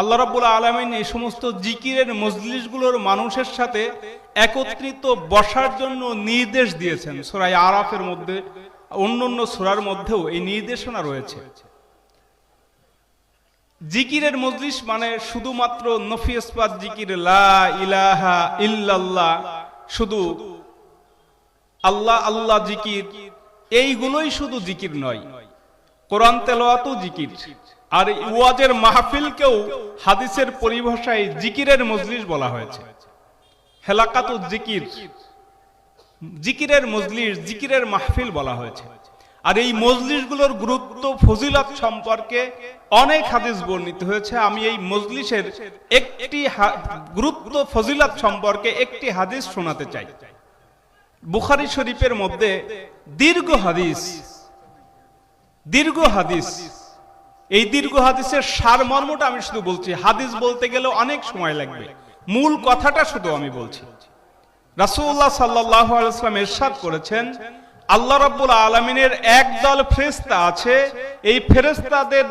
আল্লাহ রাব্বুল আলমিন এই সমস্ত জিকিরের মজলিসগুলোর মানুষের সাথে একত্রিত বসার জন্য নির্দেশ দিয়েছেন। সোরাই আরাফের মধ্যে অন্য অন্য সোরার মধ্যেও এই নির্দেশনা রয়েছে। জিকিরের মজলিস মানে শুধুমাত্র নফি জিকির, লা ইলাহা ইল্লাল্লাহ, শুধু আল্লাহ আল্লাহ জিকির, এইগুলোই শুধু জিকির নয়। কোরআন তেলাওয়াতও জিকির। আর ওয়াজের মাহফিলকেও হাদিসের পরিভাষায় জিকিরের মজলিস বলা হয়েছে। হেলাকাতু জিকির। জিকিরের মজলিস, জিকিরের মাহফিল বলা হয়েছে। আর এই মজলিসগুলোর গুরুত্ব, ফজিলত সম্পর্কে অনেক হাদিস বর্ণিত হয়েছে। আমি এই মজলিসের একটি গুরুত্ব, ফজিলত সম্পর্কে একটি হাদিস শোনাতে চাই। বুখারি শরীফের মধ্যে দীর্ঘ হাদিস দীর্ঘ হাদিস এই দীর্ঘ হাদিসের সারমর্মটা আমি শুধু বলছি। হাদিস বলতে গেলে অনেক সময় লাগবে। মূল কথাটা শুধু আমি বলছি। রাসূলুল্লাহ সাল্লাল্লাহু আলাইহি ওয়াসাল্লাম করেছেন, আল্লাহ রাব্বুল আলামিনের একদল ফেরেশতা আছে। এই ফেরেশতাদের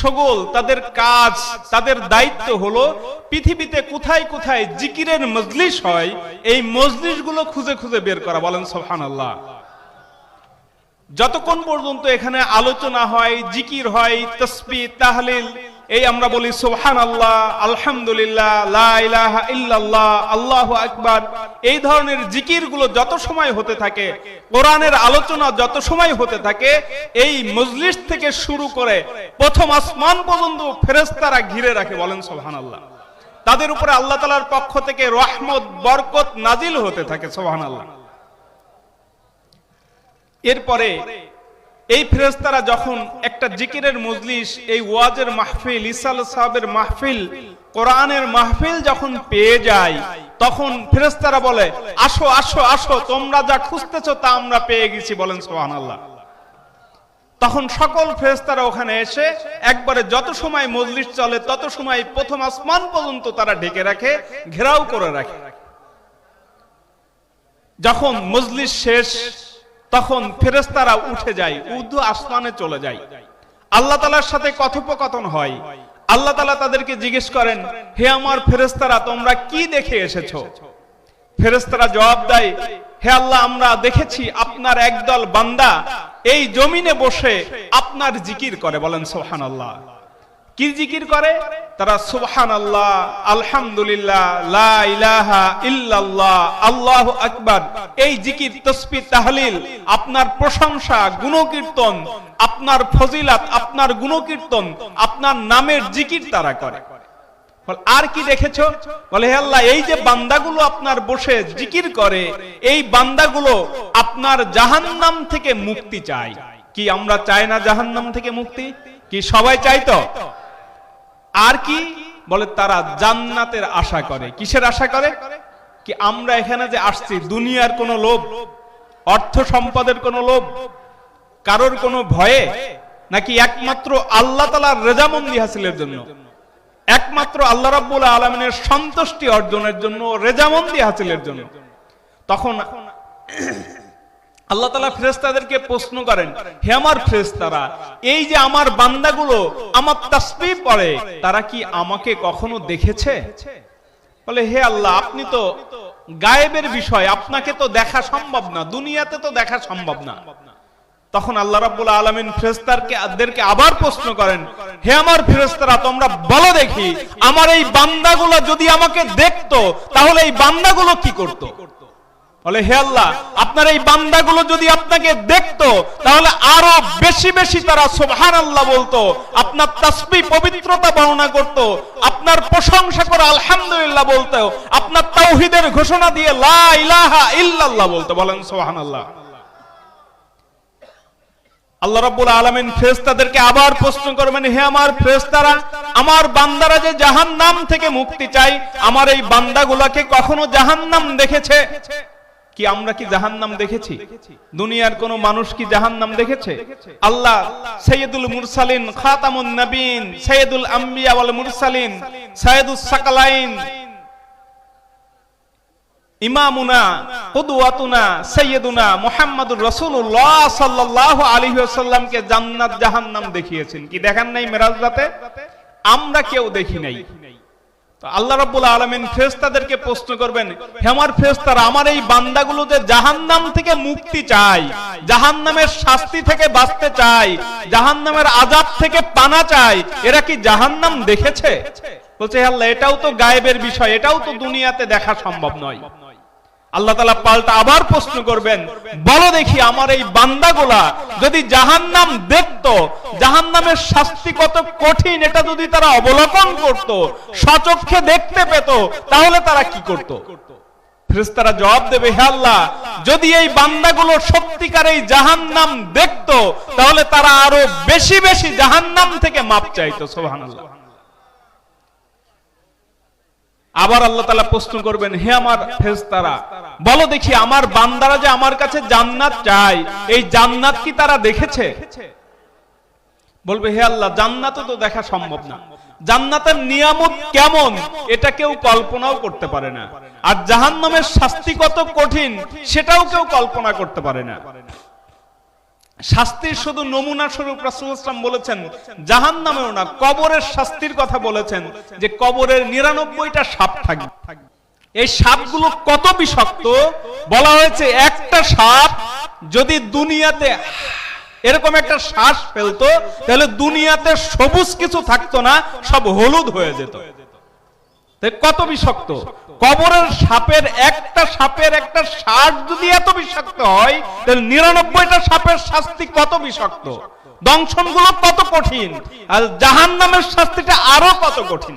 সগল, তাদের কাজ, তাদের দায়িত্ব হলো পৃথিবীতে কোথায় কোথায় জিকিরের মজলিস হয়, এই মজলিসগুলো খুঁজে খুঁজে বের করা। বলেন, সুবহানাল্লাহ। যতক্ষণ পর্যন্ত এখানে আলোচনা হয়, জিকির হয়, তসবি, তাহলিল, এই আমরা বলি সুবহান আল্লাহ আলহামদুলিল্লাহ আল্লাহু আকবার, এই ধরনের জিকিরগুলো যত সময় হতে থাকে, কোরআনের আলোচনা যত সময় হতে থাকে, এই মজলিস থেকে শুরু করে প্রথম আসমান পর্যন্ত ফেরেশতারা ঘিরে রাখে বলেন সোহান আল্লাহ তাদের উপরে আল্লাহ তালার পক্ষ থেকে রহমত, বরকত নাজিল হতে থাকে সোহান আল্লাহ এরপরে এই ফেরেস্তারা যখন একটা জিকিরের মজলিস, এই ওয়াজের মাহফিল ইসাল সাহেবের মাহফিল, কোরআনের মাহফিল যখন পেয়ে যায়, তখন ফেরেস্তারা বলে, আসো আসো আসো, তোমরা যা খুঁজতেছো তা আমরা পেয়ে গেছি, বলেন সোহান আল্লাহ তখন সকল ফেরেস্তারা ওখানে এসে একবারে যত সময় মজলিস চলে, তত সময় প্রথম আসমান পর্যন্ত তারা ঢেকে রাখে, ঘেরাও করে রাখে। যখন মজলিস শেষ তখন ফেরেস্তারা উঠে যায় উর্দু আসমানে চলে যায়। আল্লাহ তালার সাথে কথোপকথন হয়। আল্লাহ তালা তাদেরকে জিজ্ঞেস করেন, হে আমার ফেরেস্তারা তোমরা কি দেখে এসেছ? ফেরেস্তারা জবাব দেয়, হে আল্লাহ, আমরা দেখেছি আপনার একদল বান্দা এই জমিনে বসে আপনার জিকির করে। বলেন সোহান আল্লাহ কি জিকির করে? তারা সুবহান আল্লাহ আলহামদুলিল্লাহ, লা ইলাহা ইল্লাল্লাহ, আল্লাহু আকবার। এই জিকির, তসবিহ, তাহলিল, আপনার প্রশংসা, গুণকীর্তন, আপনার ফজিলাত, আপনার গুণকীর্তন, আপনার নামের জিকির তারা করে। আর কি দেখেছ? বলে, হে আল্লাহ, এই যে বান্দাগুলো আপনার বসে জিকির করে, এই বান্দাগুলো আপনার জাহান্নাম থেকে মুক্তি চায়। কি আমরা চাই না জাহান্নাম থেকে মুক্তি? কি সবাই চাই তো? আর কি? বলে, তারা জান্নাতের আশা করে। কিসের আশা করে? কি আমরা এখানে যে আসছি, দুনিয়ার কোনো লোভ, অর্থ সম্পদের কোনো লোভ, কারোর কোনো ভয়ে, নাকি একমাত্র আল্লাহ তালার রেজামন্দি হাসিলের জন্য? একমাত্র আল্লাহ রাব্বুল আলমিনের সন্তুষ্টি অর্জনের জন্য, রেজামন্দি হাসিলের জন্য। তখন আল্লাহ তালা ফেরেস্তাদেরকে প্রশ্ন করেন, হে আমার ফেরেস্তারা এই যে আমার বান্দাগুলো আমার তাসবি পড়ে, তারা কি আমাকে কখনো দেখেছে? বলে, হে আল্লাহ, আপনি তো গায়েবের বিষয়, আপনাকে তো দেখা সম্ভব না, দুনিয়াতে তো দেখা সম্ভব না। তখন আল্লাহ রাব্বুল আলামিন ফেরেশতারকে আদেরকে আবার প্রশ্ন করেন, হে আমার ফেরেশতারা, তোমরা বলো দেখি, আমার এই বান্দাগুলো যদি আমাকে দেখতো, তাহলে এই বান্দাগুলো কি করতো? বলে, হে আল্লাহ, আপনার এই বান্দাগুলো যদি আপনাকে দেখতো, তাহলে আরও বেশি বেশি তারা সুবহান আল্লাহ বলতো, আপনার তাসবি পবিত্রতা বর্ণনা করত, আপনার প্রশংসা করে আলহামদুলিল্লাহ বলতো, আপনার তাওহিদের ঘোষণা দিয়ে লা ইলাহা ইল্লাল্লাহ বলতো। বলেন সুবহান আল্লাহ আল্লাহ রাব্বুল আলামিন ফেরেশতাদেরকে আবার প্রশ্ন করবেন, হে আমার ফেরেশতারা, আমার বান্দারা যে জাহান্নাম থেকে মুক্তি চাই আমার এই বান্দাগুলোকে কখনো জাহান্নাম দেখেছে? কি আমরা কি জাহান্নাম দেখেছি? দুনিয়ার কোন মানুষ কি জাহান্নাম দেখেছে? আল্লাহ সৈয়দুল মুরসালিন, খাতামুন নবীন সৈয়দুল আম্বিয়া ওয়াল মুরসালিন সৈয়দুস সাকালাইন। ইমামুনা, কুদওয়াতুনা, সাইয়্যিদুনা মুহাম্মাদুর রাসূলুল্লাহ সাল্লাল্লাহু আলাইহি ওয়াসাল্লামকে জান্নাত জাহান্নাম দেখিয়েছেন। কি দেখেন নাই মেরাজ রাতে? আমরা কেউ দেখি নাই। আল্লাহ রাব্বুল আলামিন ফেরেশতাদেরকে প্রশ্ন করবেন, হে আমার ফেরেশতারা, আমার এই বান্দাগুলো যে জাহান্নাম থেকে মুক্তি চাই, জাহান্নামের শাস্তি থেকে বাঁচতে চাই, জাহান্নামের আযাব থেকে পানা চাই, এরা কি জাহান্নাম দেখেছে? বলছে আল্লাহ, এটাও তো গায়েবের বিষয়, এটাও তো দুনিয়াতে দেখা সম্ভব নয়। আল্লাহ তালা পাল্টা আবার প্রশ্ন করবেন, বলো দেখি আমার এই বান্দাগুলা যদি জাহান্নাম দেখতো, জাহান্নামের শাস্তি কত কঠিন এটা যদি তারা অবলোকন করত সচক্ষে দেখতে পেত, তাহলে তারা কি করত? ফেরেশতারা জবাব দেবে, হে আল্লাহ, যদি এই বান্দাগুলো সত্যিকার এই জাহান্নাম দেখতো, তাহলে তারা আরও বেশি বেশি জাহান্নাম থেকে মাপ চাইতো, সুবহানাল্লাহ। আবার আল্লাহ তালা প্রশ্ন করবেন, হে আমার ফেরেশতারা, বলো দেখি আমার বান্দারা যে আমার কাছে জান্নাত চায়, এই জান্নাত কি তারা দেখেছে? বলবে, হে আল্লাহ, জান্নাত তো দেখা সম্ভব না। জান্নাতের নিয়ামত কেমন, এটা কেউ কল্পনাও করতে পারে না। আর জাহান্নামের শাস্তি কত কঠিন, সেটাও কেউ কল্পনা করতে পারে না। শাস্তির শুধু নমুনা স্বরূপ রাসূল ইসলাম বলেছেন জাহান নামেও না, কবরের শাস্তির কথা বলেছেন যে কবরের নিরানব্বইটা সাপ থাকবে। এই সাপগুলো কত বিষাক্ত? বলা হয়েছে একটা সাপ যদি দুনিয়াতে এরকম একটা শ্বাস ফেলতো, তাহলে দুনিয়াতে সবুজ কিছু থাকতো না, সব হলুদ হয়ে যেত। কত বিষাক্ত? কবরের সাপের একটা সাপের একটা শ্বাস যদি এত বিষাক্ত হয়, তাহলে নিরানব্বইটা সাপের শাস্তি কত বিষাক্ত? দংশনগুলো কত কঠিন? আর জাহান নামের শাস্তিটা আরও কত কঠিন?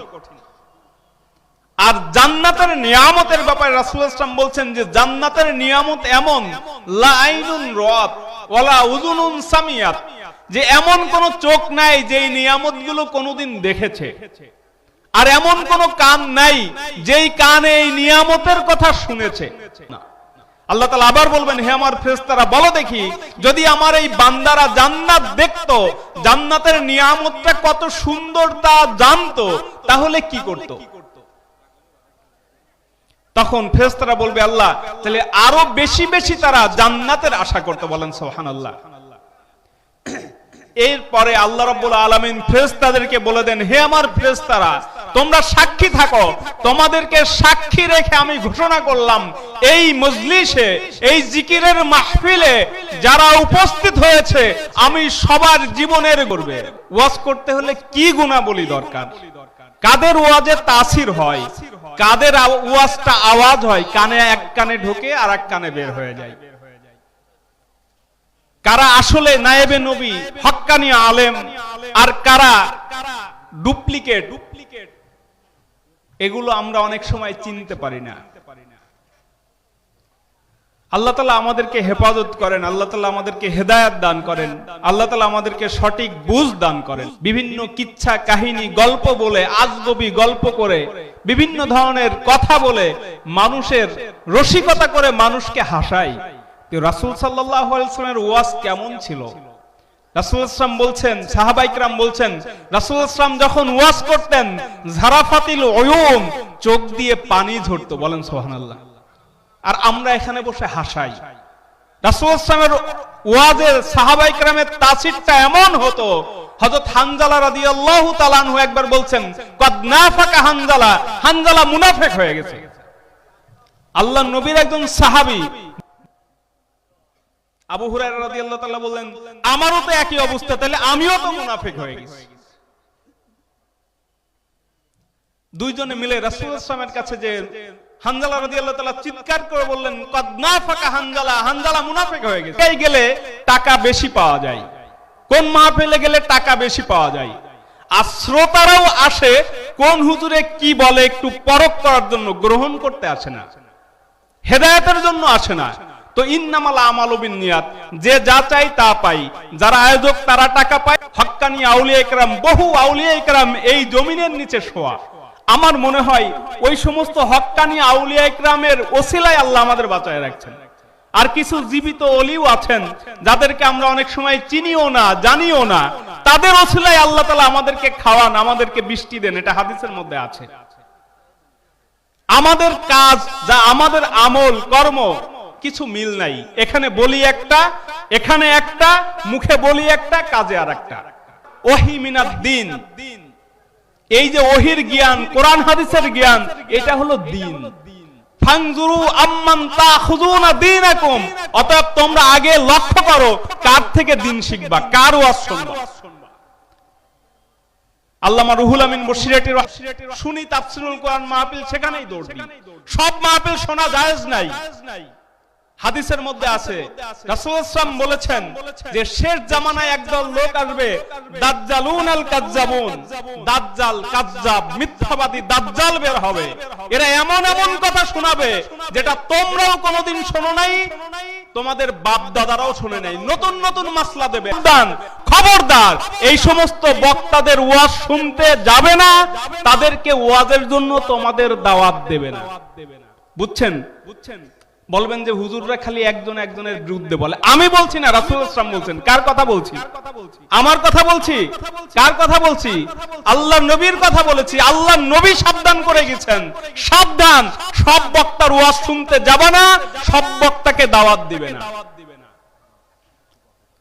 আর জান্নাতের নিয়ামতের ব্যাপারে রাসূল ইসলাম বলছেন যে জান্নাতের নিয়ামত এমন সামিয়াত, যে এমন কোন চোখ নাই যে এই নিয়ামতগুলো কোনোদিন দেখেছে। আর এমন কোন কান নাই যেই কানে এই নিয়ামতের কথা শুনেছে। আল্লাহ তালা আবার বলবেন, হে আমার ফেরেশতারা, বলো দেখি, যদি আমার এই বান্দারা জান্নাত দেখতো, জান্নাতের নিয়ামতটা কত সুন্দর তা জানতো, তাহলে কি করত? তখন ফেরেশতারা বলবে, আল্লাহ, তাহলে আরও বেশি বেশি তারা জান্নাতের আশা করতে। বলেন সোহান আল্লাহ এরপরে আল্লাহ রাব্বুল আলামিন ফেরেশতাদেরকে বলে দেন, হে আমার ফেরেশতারা তোমরা সাক্ষী থাকো। তোমাদেরকে সাক্ষী রেখে আমি ঘোষণা করলাম, এই মজলিসে, এই জিকিরের মাহফিলে যারা উপস্থিত হয়েছে, আমি সবার জীবনের করবে ওয়াজ করতে হলে কি গুণাবলী দরকার? কাদের ওয়াজে তাসির হয়? কাদের ওয়াজটা আওয়াজ হয়? কানে এক কানে ঢোকে আর এক কানে বের হয়ে যায়। কারা আসলে নায়েবে নবী, হক্কানি আলেম, আর কারা ডুপ্লিকেট? এগুলো আমরা অনেক সময় চিনতে পারি না। আল্লাহ তালা আমাদেরকে হেফাজত করেন, আল্লাহ তালা আমাদেরকে হেদায়াত দান করেন, আল্লাহ তালা আমাদেরকে সঠিক বুঝ দান করেন। বিভিন্ন কিচ্ছা, কাহিনী, গল্প বলে, আজগবি গল্প করে, বিভিন্ন ধরনের কথা বলে মানুষের রসিকতা করে মানুষকে হাসায় তো রাসুল সাল্লাহ আলাইসলামের ওয়াজ কেমন ছিল? বলছেন, সাহাবাইকরাম বলছেন, রাসুল ইসলাম যখন করতেন, ঝারাফাতিল চোখ দিয়ে পানি বলেন সোহানাল্লাহ আর আমরা এখানে বসে হাসাই। রাসুল ইসলামের ওয়াজের সাহাবাইকরামের তাসিরটা এমন হতো, হযরত হানজালা রাদিয়াল্লাহু তাআলা আনহু একবার বলছেন, কদ নাফাকা হানজালা হানজালা মুনাফিক হয়ে গেছে। আল্লাহ নবীর একজন সাহাবী আবু হুরায়রা রাদিয়াল্লাহু তাআলা বললেন, আমারও তো একই অবস্থা, তাহলে আমিও তো মুনাফিক হয়ে গেছি। দুইজনে মিলে রাসূল ইসলামের কাছে যে হানজালা রাদিয়াল্লাহু তাআলা চিৎকার করে বললেন, কদ নাফাকা হানজালা হানজালা মুনাফিক হয়ে গেছে। গেলে টাকা বেশি পাওয়া যায়। কোন মাহফিলে গেলে টাকা বেশি পাওয়া যায়? আর শ্রোতারাও আসে, কোন হুজুরে কি বলে একটু পরখ করার জন্য গ্রহণ করতে আসে না। হেদায়েতের জন্য আসে না। তো ইন্নামাল আমালুবিন নিয়াত যে যা চাই তা পাই। যারা আয়োজক, তারা টাকা পায়। হক্কানি আউলিয়া ইকরাম, বহু আউলিয়া ইকরাম এই জমিনের নিচে শোয়া। আমার মনে হয়, ওই সমস্ত হক্কানি আউলিয়া ইকরামের ওসিলায় আল্লাহ আমাদের বাঁচায় রাখছেন। আর কিছু জীবিত অলিও আছেন, যাদেরকে আমরা অনেক সময় চিনিও না, জানিও না। তাদের ওসিলায় আল্লাহ তালা আমাদেরকে খাওয়ান, আমাদেরকে বৃষ্টি দেন, এটা হাদিসের মধ্যে আছে। আমাদের কাজ, যা আমাদের আমল, কর্ম কিছু মিল নাই। এখানে বলি একটা, এখানে একটা, মুখে বলি একটা, কাজে আর একটা। ওহি মিনাদ দিন। এই যে ওহির জ্ঞান, কোরআন হাদিসের জ্ঞান, এটা হলো দিন। শিখবা মাহফিল, সেখানেই দৌড় সব মাহফিল শোনা জায়েজ নাই। হাদিসের মধ্যে আছে, রাসূল ইসলাম বলেছেন যে শেষ জামানায় একদল লোক আসবে, দাজ্জালুন আল কাজ্জাবুন দাজ্জাল, কাজ্জাব, মিথ্যাবাদী দাজ্জাল বের হবে। এরা এমন এমন কথা শোনাবে যেটা তোমরাও কোনোদিন শোনো নাই, তোমাদের বাপ দাদারাও শুনে নাই। নতুন নতুন মাসলা দেবে। দান, খবরদার, এই সমস্ত বক্তাদের ওয়াজ শুনতে যাবে না, তাদেরকে ওয়াজের জন্য তোমাদের দাওয়াত দেবে না। বুঝছেন বুঝছেন? বলবেন যে হুজুররা খালি একজন একজনের বিরুদ্ধে বলে। আমি বলছি না রাসূল ইসলাম বলছেন। কার কথা বলছি? আমার কথা বলছি? কার কথা বলছি? আল্লাহ নবীর কথা বলেছি। আল্লাহ নবী সাবধান করে গেছেন। সাবধান। সব বক্তার ওয়াজ শুনতে যাবে না সব বক্তাকে দাওয়াত দিবে না।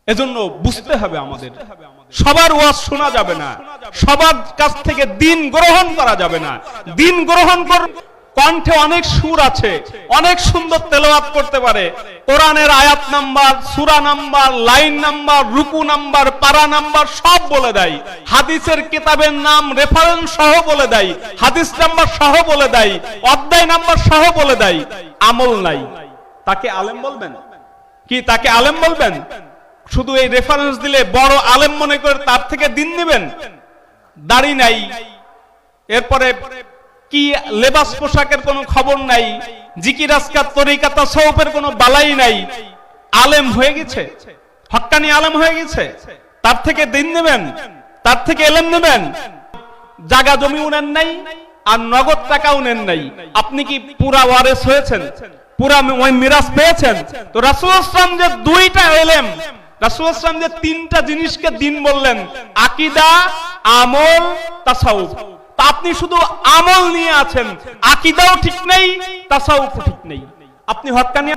এজন্য বুঝতে হবে আমাদের। সবার ওয়াজ শোনা যাবে না। সবার কাছ থেকে দিন গ্রহণ করা যাবে না। দিন গ্রহণ কর কণ্ঠে অনেক সুর আছে, অনেক সুন্দর তেলাওয়াত করতে পারে। কোরআনের আয়াত নাম্বার, সূরা নাম্বার, লাইন নাম্বার, রুকু নাম্বার, পারা নাম্বার সব বলে দেয়। হাদিসের কিতাবের নাম রেফারেন্স সহ বলে দেয়, হাদিস নাম্বার সহ বলে দেয়, অধ্যায় নাম্বার সহ বলে দেয়, আমল নাই। তাকে আলেম বলবেন? কি তাকে আলেম বলবেন? শুধু এই রেফারেন্স দিলে বড় আলেম মনে করে তার থেকে দিন নেবেন? দাড়ি নাই। এরপরে কি লেবাস পোশাকের কোনো খবর নাই, জিকির, আজকার তরিকাতা সৌপের কোনো বালাই নাই। আলেম হয়ে গেছে? হক্কানি আলেম হয়ে গেছে? তার থেকে দিন নেবেন? তার থেকে এলেম নেবেন? জাগা জমি উনেন নাই, আর নগদ টাকা উনেন নাই। আপনি কি পুরা ওয়ারেস হয়েছেন? পুরা ওই মিরাজ পেয়েছেন? তো রাসূল ইসলাম যে দুইটা এলেম, রাসূল ইসলাম যে তিনটা জিনিসকে দিন বললেন, আকীদা, আমল, তাসাউফ। তা আপনি শুধু আমল নিয়ে আছেন, আকীদাও ঠিক নেই তাসাউফ ঠিক নেই। আপনি হক্কানি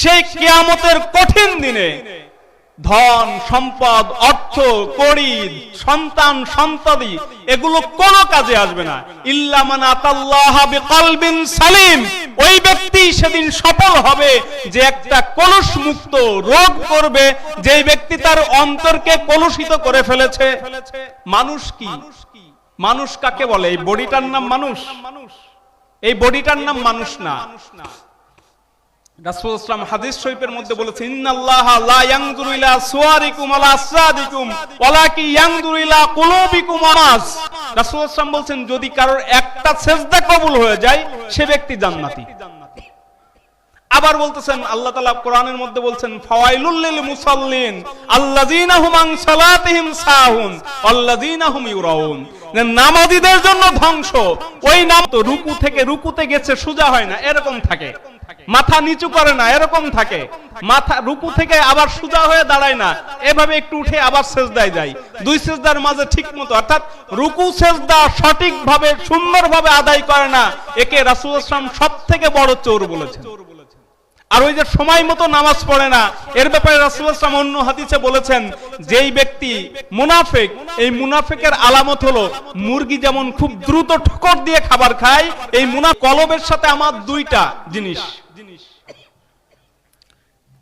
সেই কিয়ামতের কঠিন দিনে ধন, সম্পদ, অর্থ কড়ি সন্তান, সন্ততি, এগুলো কোনো কাজে আসবে না। ইল্লামান আতাল্লাহ বিকলবিন সালিম। ওই ব্যক্তি সেদিন সফল হবে যে একটা কলুষ মুক্ত রোগ করবে, যেই ব্যক্তি তার অন্তরকে কলুষিত করে ফেলেছে। মানুষ কি? মানুষ কাকে বলে? এই বডিটার নাম মানুষ? এই বডিটার নাম মানুষ না। যদি কারোর একটা সেজদা কবুল হয়ে যায়, সে ব্যক্তি জান্নাতি। আবার বলতেছেন, আল্লাহ তাআলা কোরআনের মধ্যে বলছেন, ফাওয়াইলুল লিল মুসাল্লিন নামাজীদের জন্য ধ্বংস। ওই নাম তো রুকু থেকে, রুকুতে গেছে, সোজা হয় না, এরকম থাকে। মাথা নিচু করে না, এরকম থাকে। মাথা রুকু থেকে আবার সোজা হয়ে দাঁড়ায় না, এভাবে একটু উঠে আবার সেজদায় যায়। দুই সেজদার মাঝে ঠিক মতো, অর্থাৎ রুকু সেজদা সঠিকভাবে, সুন্দরভাবে আদায় করে না, একে রাসূল ইসলাম সব থেকে বড় চোর বলেছেন। আর ওই যে সময় মতো নামাজ পড়ে না, এর ব্যাপারে রাসূলুল্লাহ অন্য হাদিসে বলেছেন, যেই ব্যক্তি মুনাফিক, এই মুনাফিকের আলামত হলো মুরগি যেমন খুব দ্রুত ঠোকর দিয়ে খাবার খায়, এই মুনা কলবের সাথে আমার দুইটা জিনিস।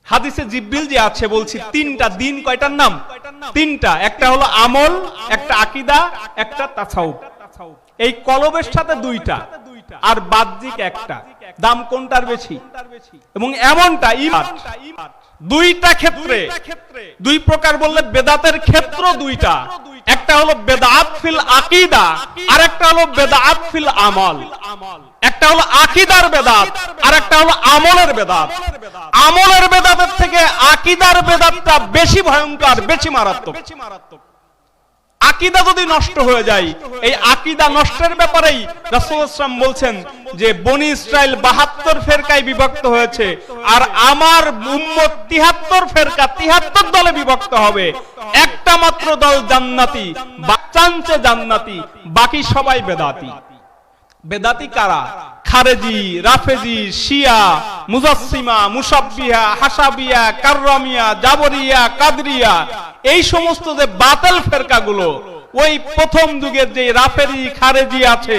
হাদিসে জিব্বিল যে আছে, বলছি তিনটা, দিন কয়টার নাম? তিনটা, একটা হলো আমল, একটা আকিদা, একটা তাসাউফ এই কলবের সাথে দুইটা, আর বাহ্যিক একটা। দাম কোনটার বেশি? এবং এমনটা দুইটা ক্ষেত্রে দুই প্রকার বললে বেদাতের ক্ষেত্র দুইটা। একটা হলো বেদাত ফিল আকিদা আর একটা হলো বেদাত ফিল আমল। একটা হলো আকিদার বেদাত আর একটা হলো আমলের বেদাত। আমলের বেদাতের থেকে আকিদার বেদাতটা বেশি ভয়ঙ্কর বেশি মারাত্মক। বেশি মারাত্মক। আকিদা যদি নষ্ট হয়ে যায়, এই আকিদা নষ্টের ব্যাপারেই রাসূল ইসলাম বলছেন যে বনি ইসরাইল বাহাত্তর ফেরকায় বিভক্ত হয়েছে আর আমার উম্মত তিহাত্তর ফেরকা তিহাত্তর দলে বিভক্ত হবে। একটা মাত্র দল জান্নাতি বাচ্চাঞ্চে জান্নাতি, বাকি সবাই বেদাতি। বেদাতি কারা? খারেজি, রাফেজি, শিয়া, মুজাসসিমা মুসাব্বিহা হাসাবিয়া, কাররামিয়া, জাবরিয়া, কাদরিয়া, এই সমস্ত যে বাতিল ফেরকাগুলো, ওই প্রথম যুগের যে রাফেরি খারেজি আছে,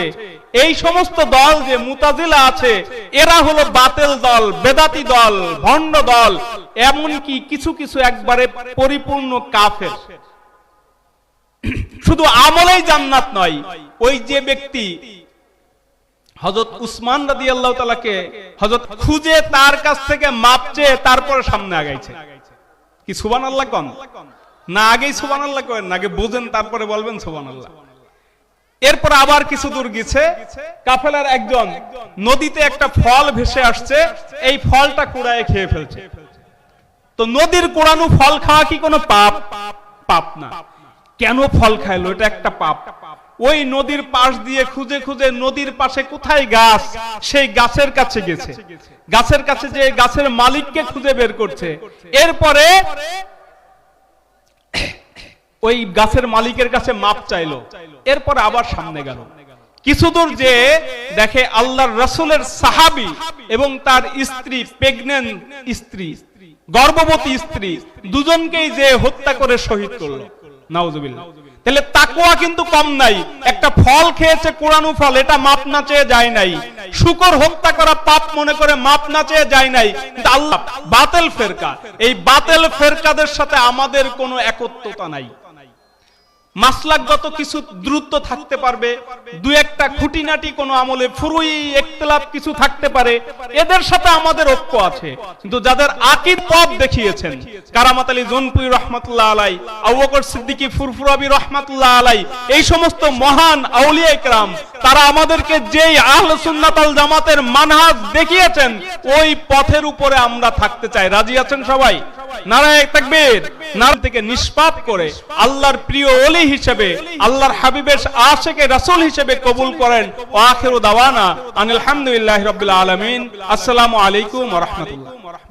এই সমস্ত দল যে মুতাজিলা আছে, এরা হলো বাতেল দল, বেদাতি দল, ভণ্ড দল, এমনকি কিছু কিছু একবারে পরিপূর্ণ কাফের। শুধু আমলেই জান্নাত নয়, ওই যে ব্যক্তি হজরত উসমান রাদি আল্লাহ তালাকে হজরত খুঁজে তার কাছ থেকে মাপ চেয়ে তারপরে সামনে আগাইছে। কি সুবান আল্লাহ কন? না আগেই সুবান আল্লাহ করেন, না আগে বুঝেন, তারপরে বলবেন সুবান আল্লাহ এরপর আবার কিছু দূর গেছে, কাফেলার একজন নদীতে একটা ফল ভেসে আসছে, এই ফলটা কুড়ায় খেয়ে ফেলছে। তো নদীর কোড়ানো ফল খাওয়া কি কোনো পাপ? পাপ না। কেন ফল খাইলো? এটা একটা পাপ। ওই নদীর পাশ দিয়ে খুঁজে খুঁজে নদীর পাশে কোথায় গাছ? সেই গাছের কাছে গেছে। গাছের কাছে যে গাছের মালিককে খুঁজে বের করছে। এরপরে ওই গাছের মালিকের কাছে মাপ চাইলো। এরপরে আবার সামনে গেল। কিছু দূর যে দেখে আল্লাহর রসুলের সাহাবি এবং তার স্ত্রী, প্রেগনেন্ট স্ত্রী, গর্ভবতী স্ত্রী, দুজনকেই যে হত্যা করে শহীদ করল। নাউজুবিল্লাহ। তাহলে তাকুয়া কিন্তু কম নাই। একটা ফল খেয়েছে কোরআনু ফল, এটা মাপ না চেয়ে যায় নাই। শুকর হত্যা করা পাপ মনে করে মাপ না চেয়ে যায় নাই। আল্লাহ বাতেল ফেরকা। এই বাতেল ফেরকাদের সাথে আমাদের কোনো একত্রতা নাই। মাসলাকগত কিছু দ্রুত থাকতে পারবে দু একটা খুঁটিনাটি কোনো আমলে ফুরুই, একতলাপ কিছু থাকতে পারে, এদের সাথে আমাদের ঐক্য আছে। কিন্তু যাদের আকিদ পথ দেখিয়েছেন, কারামাত আলী জনপুরি রহমতুল্লাহ আলাই, আবু বকর সিদ্দিকী ফুরফুরাবি রহমতুল্লাহ আলাই, এই সমস্ত মহান আউলিয়া ইকরাম, তারা আমাদেরকে যেই আহলে সুন্নাত আল জামাতের মানহাজ দেখিয়েছেন, ওই পথের উপরে আমরা থাকতে চাই। রাজি আছেন সবাই? নারায় তাকবীর? নাম থেকে নিষ্পাপ করে আল্লাহর প্রিয় ওলি হিসেবে, আল্লাহর হাবিবের আশেকে রাসুল হিসেবে কবুল করেন। ও আখের দাওয়ানা আনিল রবিল্লা আলমিন। আসসালামু আলাইকুম রাহমাতুল্লাহ।